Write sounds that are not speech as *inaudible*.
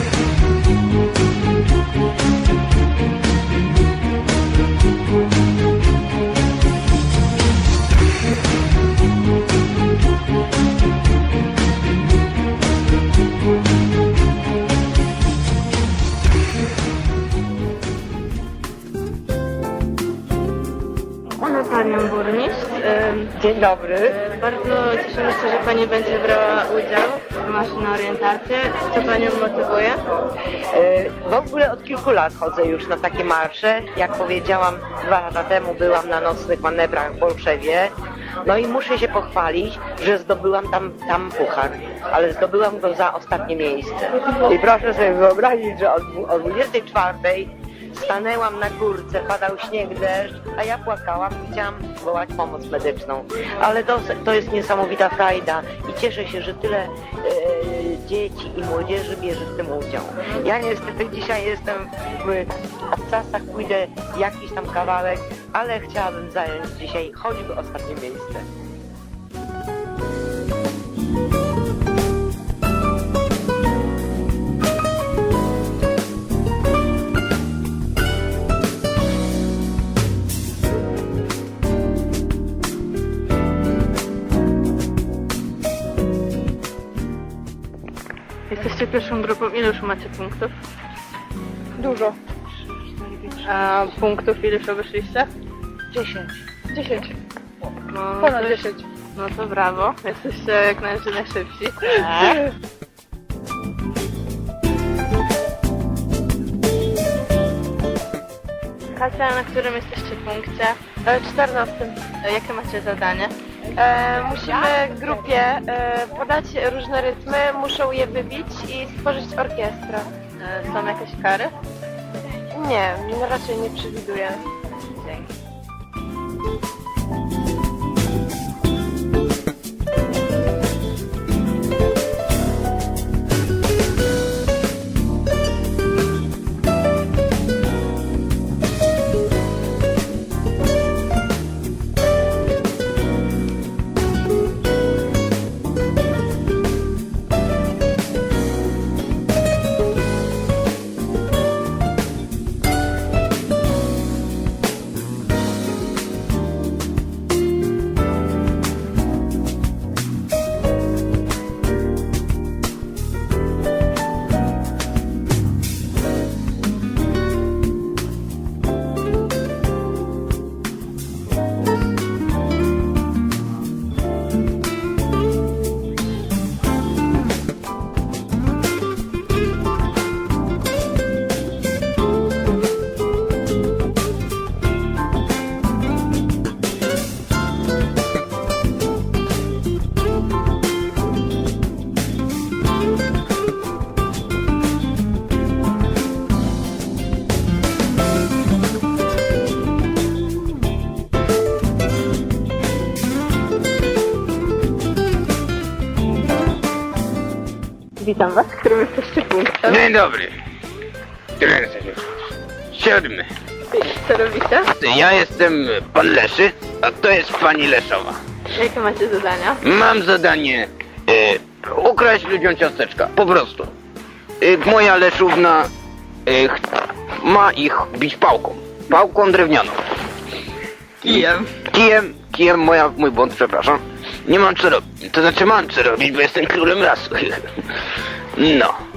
Thank you. Pana Panią Burmistrz. Dzień dobry. Bardzo cieszymy się, że Pani będzie brała udział w Maszy na orientację. Co Panią motywuje? E, W ogóle od kilku lat chodzę już na takie marsze. Jak powiedziałam, dwa lata temu byłam na nocnych manewrach w Bolszewie. No i muszę się pochwalić, że zdobyłam tam, tam puchar, ale zdobyłam go za ostatnie miejsce. I proszę sobie wyobrazić, że o, dwu- o 24 stanęłam na górce, padał śnieg, deszcz, a ja płakałam i chciałam wołać pomoc medyczną. Ale to, to jest niesamowita frajda i cieszę się, że tyle e, dzieci i młodzieży bierze w tym udział. Ja niestety dzisiaj jestem w obcasach, pójdę jakiś tam kawałek, ale chciałabym zająć dzisiaj choćby ostatnie miejsce. Jesteście pierwszą grupą. Ile już macie punktów? Dużo. A punktów ile już obeszliście? 10. 10. No, Ponad to- 10. No to brawo. Jesteście jak najbardziej najszybsi. Kasia, na którym jesteście punkcie? E, 14. E, Jakie macie zadanie? E, musimy grupie e, podać różne rytmy, muszą je wybić i stworzyć orkiestrę. E, Są jakieś kary? Nie, raczej nie przewiduję. Dzięki. Witam Was, którym jesteście punktem. Dzień dobry. Który jesteś? Siódmy. Co robicie? Ja jestem pan Leszy, a to jest pani Leszowa. Jakie macie zadania? Mam zadanie e, ukraść ludziom ciasteczka, po prostu. E, moja Leszówna e, ch- ma ich bić pałką. Pałką drewnianą. Kijem. Kijem, kijem moja, mój błąd, przepraszam. Nie mam co robić, to znaczy mam co robić, bo jestem królem lasu. *laughs* No.